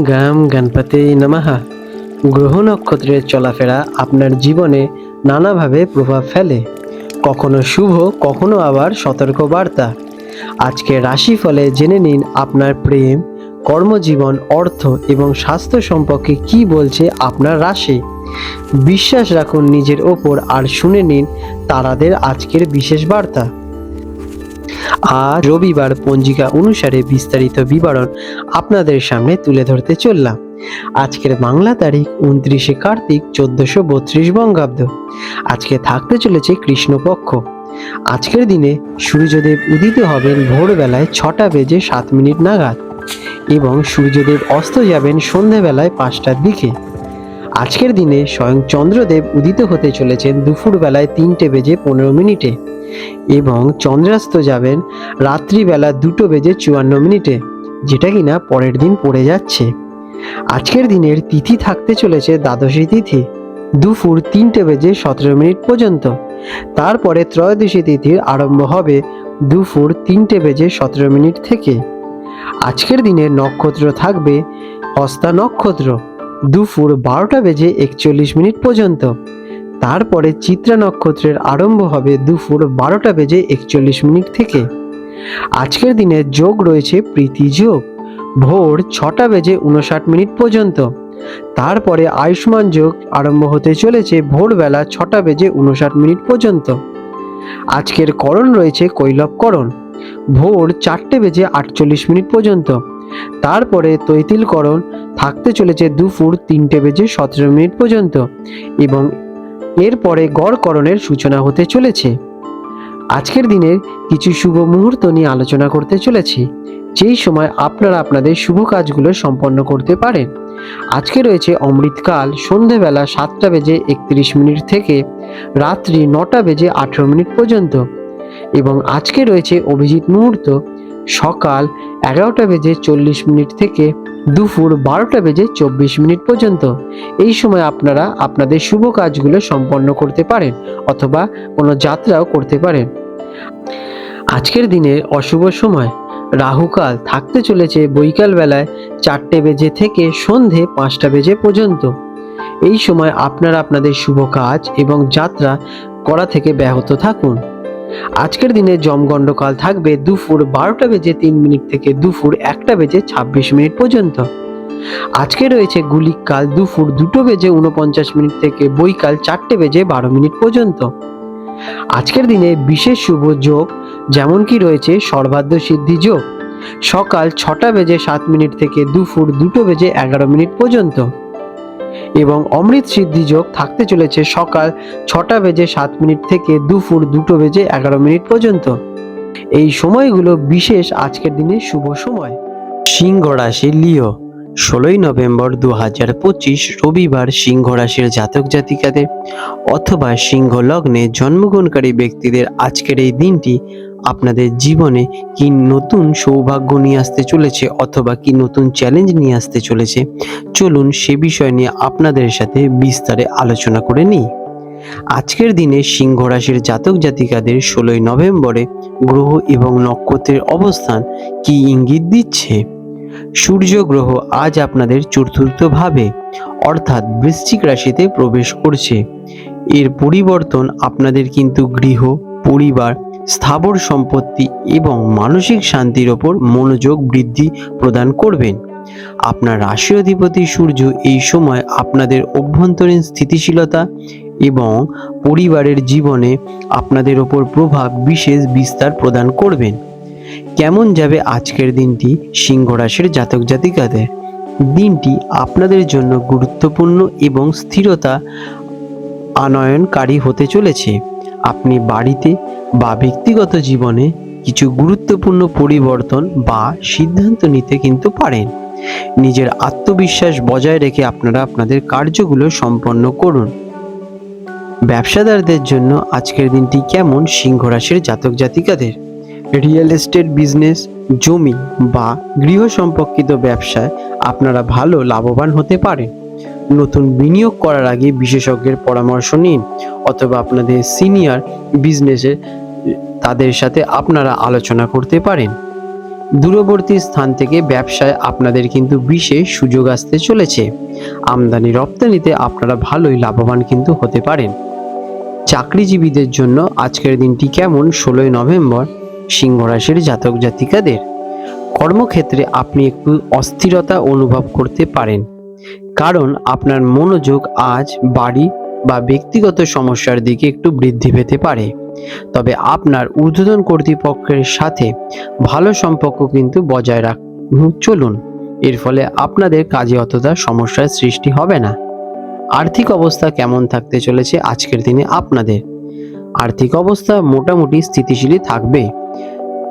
গাম গণপতি নমাহা গ্রহ নক্ষত্রের চলাফেরা আপনার জীবনে নানাভাবে প্রভাব ফেলে। কখনো শুভ, কখনো আবার সতর্ক বার্তা আজকে রাশিফলে জেনে নিন আপনার প্রেম, কর্মজীবন, অর্থ এবং স্বাস্থ্য সম্পর্কে কি বলছে আপনার রাশি। বিশ্বাস রাখুন নিজের ওপর আর শুনে নিন তারাদের আজকের বিশেষ বার্তা। আজ রবিবার পঞ্জিকা অনুসারে বিস্তারিত বিবরণ আপনাদের সামনে তুলে ধরতে চললাম। আজকের বাংলা তারিখ উনত্রিশে কার্তিক চোদ্দশো বত্রিশ বঙ্গাব্দ। আজকে থাকতে চলেছে কৃষ্ণপক্ষ। আজকের দিনে সূর্যদেব উদিত হবেন ভোরবেলায় ছটা বেজে সাত মিনিট নাগাদ এবং সূর্যদেব অস্ত যাবেন সন্ধেবেলায় পাঁচটার দিকে। আজকের দিনে স্বয়ং চন্দ্রদেব উদিত হতে চলেছেন দুপুরবেলায় তিনটে বেজে পনেরো মিনিটে এবং চন্দ্রাস্ত যাবেন রাত্রিবেলা দুটো বেজে চুয়ান্ন মিনিটে, যেটা কিনা পরের দিন পড়ে যাচ্ছে। আজকের দিনের তিথি থাকতে চলেছে দ্বাদশী তিথি, দুপুর তিনটে বেজে সতেরো মিনিট পর্যন্ত। তারপরে ত্রয়োদশী তিথির আরম্ভ হবে দুপুর তিনটে বেজে সতেরো মিনিট থেকে। আজকের দিনের নক্ষত্র থাকবে হস্তা নক্ষত্র। দুপুর বারোটা বেজে একচল্লিশ মিনিট পর্যন্ত। তারপরে চিত্রা নক্ষত্রের আরম্ভ হবে দুপুর বারোটা বেজে একচল্লিশ মিনিট থেকে। আজকের দিনে যোগ রয়েছে প্রীতি যোগ। ভোর ছটা বেজে উনষাট মিনিট পর্যন্ত। তারপরে আয়ুষ্মান যোগ আরম্ভ হতে চলেছে ভোরবেলা ছটা বেজে উনষাট মিনিট পর্যন্ত। আজকের করণ রয়েছে কৈলবকরণ ভোর চারটে বেজে আটচল্লিশ মিনিট পর্যন্ত। তারপরে তৈতিলকরণ থাকতে চলেছে দুপুর তিনটে বেজে সতেরো মিনিট পর্যন্ত এবং এরপরে গড়করণের সূচনা হতে চলেছে। আজকের দিনের কিছু শুভ মুহূর্ত নিয়ে আলোচনা করতে চলেছি। যেই সময় আপনারা আপনাদের শুভ কাজগুলো সম্পন্ন করতে পারেন। আজকে রয়েছে অমৃতকাল, সন্ধেবেলা সাতটা বেজে একত্রিশ মিনিট থেকে রাত্রি নটা বেজে আঠেরো মিনিট পর্যন্ত এবং আজকে রয়েছে অভিজিৎ মুহূর্ত সকাল এগারোটা বেজে চল্লিশ মিনিট থেকে দুপুর বারোটা বেজে চব্বিশ মিনিট পর্যন্ত। এই সময় আপনারা আপনাদের শুভ কাজগুলো সম্পন্ন করতে পারেন অথবা কোনো যাত্রাও করতে পারেন। আজকের দিনের অশুভ সময়। রাহুকাল থাকতে চলেছে বৈকাল বেলায় চারটে বেজে থেকে সন্ধে পাঁচটা বেজে পর্যন্ত। এই সময় আপনারা আপনাদের শুভ কাজ এবং যাত্রা করা থেকে ব্যাহত থাকুন। আজকের দিনে জমগণ্ডকাল থাকবে দুপুর বারোটা বেজে তিন মিনিট থেকে দুপুর একটা বেজে ছাব্বিশ মিনিট পর্যন্ত। আজকে রয়েছে গুলিক কাল দুপুর দুটো বেজে উনপঞ্চাশ মিনিট থেকে বৈকাল চারটে বেজে বারো মিনিট পর্যন্ত। আজকের দিনে বিশেষ শুভ যোগ যেমন কি রয়েছে সর্বাধ্য সিদ্ধি যোগ। সকাল ছটা বেজে সাত মিনিট থেকে দুপুর দুটো বেজে এগারো মিনিট পর্যন্ত। এবং অমৃত সিদ্ধি যোগ থাকতে চলেছে সকাল ছটা বেজে সাত মিনিট থেকে দুপুর দুটো বেজে এগারো মিনিট পর্যন্ত। এই সময়গুলো বিশেষ আজকের দিনে শুভ সময়। সিংহ রাশি লিও, ষোলোই নভেম্বর দু হাজার পঁচিশ রবিবার সিংহ রাশির জাতক জাতিকাদের অথবা সিংহ লগ্নে জন্মগ্রহণকারী ব্যক্তিদের আজকের এই দিনটি আপনাদের জীবনে কি নতুন সৌভাগ্য নিয়ে আসতে চলেছে অথবা কি নতুন চ্যালেঞ্জ নিয়ে আসতে চলেছে? চলুন সে বিষয় নিয়ে আপনাদের সাথে বিস্তারে আলোচনা করে নিই। আজকের দিনে সিংহ রাশির জাতক জাতিকাদের ষোলোই নভেম্বরে গ্রহ এবং নক্ষত্রের অবস্থান কি ইঙ্গিত দিচ্ছে? সূর্য গ্রহ আজ আপনাদের চতুর্থভাবে, অর্থাৎ বৃশ্চিক রাশিতে প্রবেশ করছে। এর পরিবর্তন আপনাদের কিন্তু গৃহ, পরিবার স্থাবর সম্পত্তি এবং মানসিক শান্তির ওপর মনোযোগ বৃদ্ধি প্রদান করবেন। আপনার রাশি অধিপতি সূর্য এই সময় আপনাদের অভ্যন্তরীণ স্থিতিশীলতা এবং পরিবারের জীবনে আপনাদের ওপর প্রভাব বিশেষ বিস্তার প্রদান করবেন। কেমন যাবে আজকের দিনটি সিংহ রাশির জাতক জাতিকাদের? দিনটি আপনাদের জন্য গুরুত্বপূর্ণ এবং স্থিরতা আনয়নকারী হতে চলেছে। আপনি বাড়িতে বা ব্যক্তিগত জীবনে কিছু গুরুত্বপূর্ণ পরিবর্তন বা সিদ্ধান্ত নিতে কিন্তু পারেন। নিজের আত্মবিশ্বাস বজায় রেখে আপনারা আপনাদের কার্যগুলো সম্পন্ন করুন। ব্যবসাদারদের জন্য আজকের দিনটি কেমন সিংহ রাশির জাতক জাতিকাদের? রিয়েল এস্টেট বিজনেস, জমি বা গৃহ সম্পর্কিত ব্যবসায় আপনারা ভালো লাভবান হতে পারেন। নতুন বিনিয়োগ করার আগে বিশেষজ্ঞের পরামর্শ নিন অথবা আপনাদের সিনিয়র বিজনেসে তাদের সাথে আপনারা আলোচনা করতে পারেন। দূরবর্তী স্থান থেকে ব্যবসায় আপনাদের কিন্তু বিশেষ সুযোগ আসতে চলেছে। আমদানি রপ্তানিতে আপনারা ভালোই লাভবান কিন্তু হতে পারেন। চাকরিজীবীদের জন্য আজকের দিনটি কেমন? ষোলোই নভেম্বর, সিংহ রাশির জাতক জাতিকাদের। কর্মক্ষেত্রে আপনি একটু অস্থিরতা অনুভব করতে পারেন। কারণ আপনার মনোযোগ আজ বাড়ি বা ব্যক্তিগত সমস্যার দিকে একটু বৃদ্ধি পেতে পারে। তবে আপনার ঊর্ধ্বতন কর্তৃপক্ষের সাথে ভালো সম্পর্ক কিন্তু বজায় রাখ, চলুন। এর ফলে আপনাদের কাজে অতটা সমস্যার সৃষ্টি হবে না। আর্থিক অবস্থা কেমন থাকতে চলেছে আজকের দিনে আপনাদের? আর্থিক অবস্থা মোটামুটি স্থিতিশীলই থাকবে।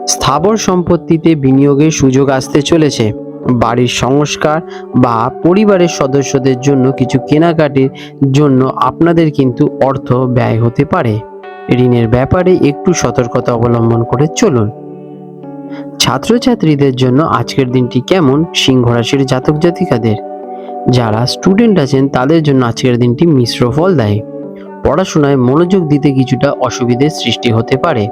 স্থাবর সম্পত্তিতে বিনিয়োগের সুযোগ আসতে চলেছে। বাড়ির সংস্কার বা পরিবারের সদস্যদের জন্য কিছু কেনাকাটির জন্য আপনাদের কিন্তু অর্থ ব্যয় হতে পারে। ঋণের ব্যাপারে একটু সতর্কতা অবলম্বন করে চলুন। ছাত্রছাত্রীদের জন্য আজকের দিনটি কেমন সিংহ রাশির জাতক জাতিকাদের? যারা স্টুডেন্ট আছেন তাদের জন্য আজকের দিনটি মিশ্র ফল দেয়। পড়াশোনায় মনোযোগ দিতে কিছুটা অসুবিধের সৃষ্টি হতে পারে।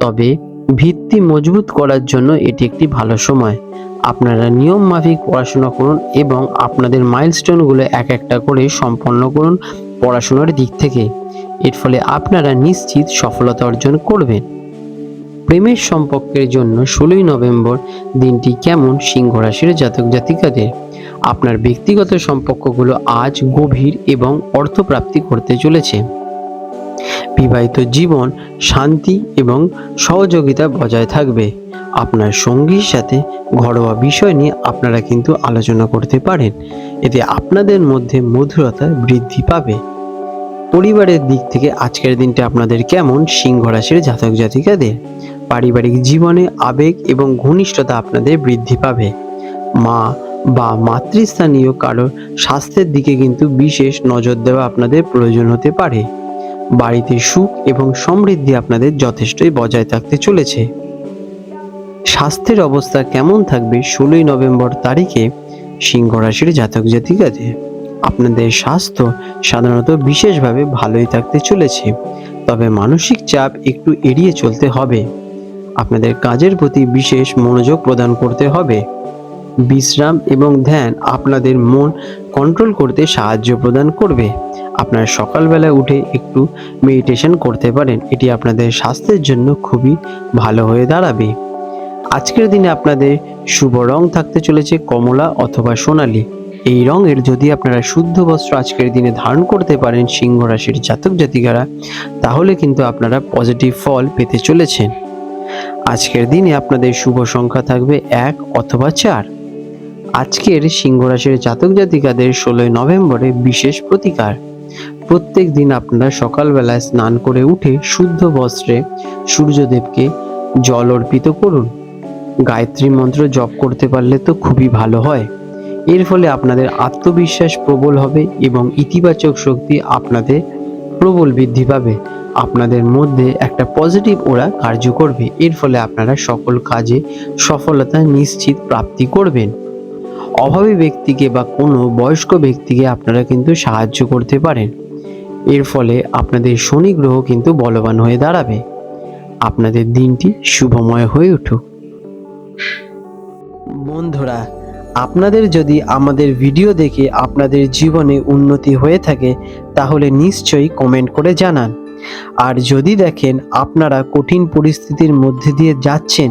তবে ভিত্তি মজবুত করার জন্য এটি একটি ভালো সময়। আপনারা নিয়ম মাফিক পড়াশোনা করুন এবং আপনাদের মাইলস্টোনগুলো এক একটা করে সম্পন্ন করুন পড়াশোনার দিক থেকে। এর ফলে আপনারা নিশ্চিত সফলতা অর্জন করবেন। প্রেমের সম্পর্কের জন্য ষোলোই নভেম্বর দিনটি কেমন সিংহ রাশির জাতক জাতিকাদের? আপনার ব্যক্তিগত সম্পর্কগুলো আজ গভীর এবং অর্থপ্রাপ্তি করতে চলেছে। বিবাহিত জীবন, শান্তি এবং সহযোগিতা বজায় থাকবে। আপনার সঙ্গীর সাথে ঘরোয়া বিষয় নিয়ে আপনারা কিন্তু আলোচনা করতে পারেন। এতে আপনাদের মধ্যে মধুরতা বৃদ্ধি পাবে। পরিবারের দিক থেকে আজকের দিনটা আপনাদের কেমন? সিংহ রাশির জাতক জাতিকাদের। পারিবারিক জীবনে আবেগ এবং ঘনিষ্ঠতা আপনাদের বৃদ্ধি পাবে। মা বা মাতৃস্থানীয় কারোর স্বাস্থ্যের দিকে কিন্তু বিশেষ নজর দেওয়া আপনাদের প্রয়োজন হতে পারে। বাড়িতে সুখ এবং সমৃদ্ধি আপনাদের যথেষ্টই বজায় থাকতে চলেছে। স্বাস্থ্যের অবস্থা কেমন থাকবে ষোলোই নভেম্বর তারিখে সিংহ রাশির জাতক জাতিকাদের? আপনাদের স্বাস্থ্য সাধারণত বিশেষভাবে ভালোই থাকতে চলেছে, তবে মানসিক চাপ একটু এড়িয়ে চলতে হবে। আপনাদের কাজের প্রতি বিশেষ মনোযোগ প্রদান করতে হবে। বিশ্রাম এবং ধ্যান আপনাদের মন কন্ট্রোল করতে সাহায্য প্রদান করবে। আপনার সকালবেলা উঠে একটু মেডিটেশন করতে পারেন। এটি আপনাদের স্বাস্থ্যের জন্য খুবই ভালো হয়ে দাঁড়াবে। আজকের দিনে আপনাদের শুভ রং থাকতে চলেছে কমলা অথবা সোনালী। এই রঙের যদি আপনারা শুদ্ধ বস্ত্র আজকের দিনে ধারণ করতে পারেন সিংহ রাশির জাতক জাতিকারা, তাহলে কিন্তু আপনারা পজিটিভ ফল পেতে চলেছেন। আজকের দিনে আপনাদের শুভ সংখ্যা থাকবে এক অথবা চার। আজকের সিংহ রাশির জাতক জাতিকাদের ষোলোই নভেম্বরে বিশেষ প্রতিকার। প্রত্যেক দিন আপনারা সকালবেলায় স্নান করে উঠে শুদ্ধ বস্ত্রে সূর্যদেবকে জল অর্পিত করুন। গায়ত্রী মন্ত্র জপ করতে পারলে তো খুবই ভালো হয়। এর ফলে আপনাদের আত্মবিশ্বাস প্রবল হবে এবং ইতিবাচক শক্তি আপনাদের প্রবল বৃদ্ধি পাবে। আপনাদের মধ্যে একটা পজিটিভ ওরা কার্য করবে। এর ফলে আপনারা সকল কাজে সফলতা নিশ্চিত প্রাপ্তি করবেন। অভাবী ব্যক্তিকে বা কোনো বয়স্ক ব্যক্তিকে আপনারা কিন্তু সাহায্য করতে পারেন। এর ফলে আপনাদের শনি গ্রহ কিন্তু বলবান হয়ে দাঁড়াবে। আপনাদের দিনটি শুভময় হয়ে উঠুক। বন্ধুরা, আপনাদের যদি আমাদের ভিডিও দেখে আপনাদের জীবনে উন্নতি হয়ে থাকে, তাহলে নিশ্চয়ই কমেন্ট করে জানান। আর যদি দেখেন আপনারা কঠিন পরিস্থিতির মধ্যে দিয়ে যাচ্ছেন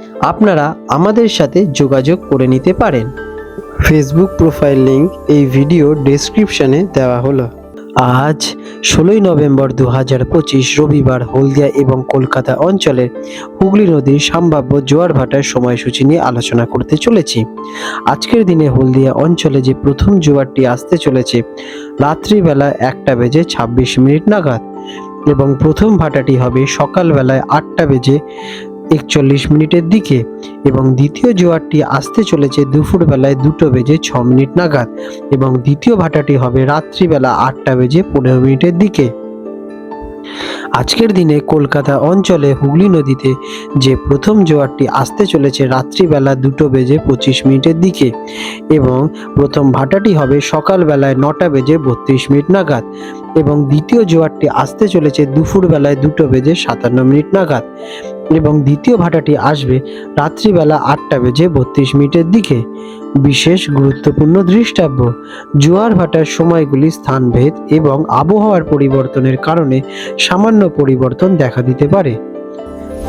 আপনারা আমাদের সাথে যোগাযোগ করে নিতে পারেন। ফেসবুক প্রোফাইল লিঙ্ক এই ভিডিও ডেসক্রিপশনে দেওয়া হলো। আজ ষোলোই নভেম্বর দু হাজার পঁচিশ রবিবার হলদিয়া এবং কলকাতা অঞ্চলের হুগলি নদীর সম্ভাব্য জোয়ার ভাটার সময়সূচি নিয়ে আলোচনা করতে চলেছি। আজকের দিনে হলদিয়া অঞ্চলে যে প্রথম জোয়ারটি আসতে চলেছে, রাত্রিবেলা একটা বেজে ছাব্বিশ মিনিট নাগাদ এবং প্রথম ভাটাটি হবে সকালবেলায় আটটা বেজে একচল্লিশ মিনিটের দিকে এবং দ্বিতীয় জোয়ারটি আসতে চলেছে দুপুরবেলায় দুটো বেজে ছ মিনিট নাগাদ এবং দ্বিতীয় ভাটাটি হবে রাত্রিবেলা আটটা বেজে পনেরো মিনিটের দিকে। আজকের দিনে কলকাতা অঞ্চলে হুগলি নদীতে যে প্রথম জোয়ারটি আসতে চলেছে রাত্রিবেলা দুটো বেজে পঁচিশ মিনিটের দিকে এবং প্রথম ভাটাটি হবে সকালবেলায় নটা বেজে বত্রিশ মিনিট নাগাদ এবং দ্বিতীয় জোয়ারটি আসতে চলেছে দুপুরবেলায় দুটো বেজে সাতান্ন মিনিট নাগাদ। এবং দ্বিতীয় ভাটাটি আসবে রাত্রিবেলা আটটা বেজে বত্রিশ মিনিটের দিকে। বিশেষ গুরুত্বপূর্ণ দৃষ্টাব্য, জোয়ার ভাটার সময়গুলি স্থানভেদ এবং আবহাওয়ার পরিবর্তনের কারণে সামান্য পরিবর্তন দেখা দিতে পারে।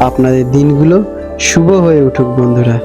আপনাদের দিনগুলো শুভ হয়ে উঠুক বন্ধুরা।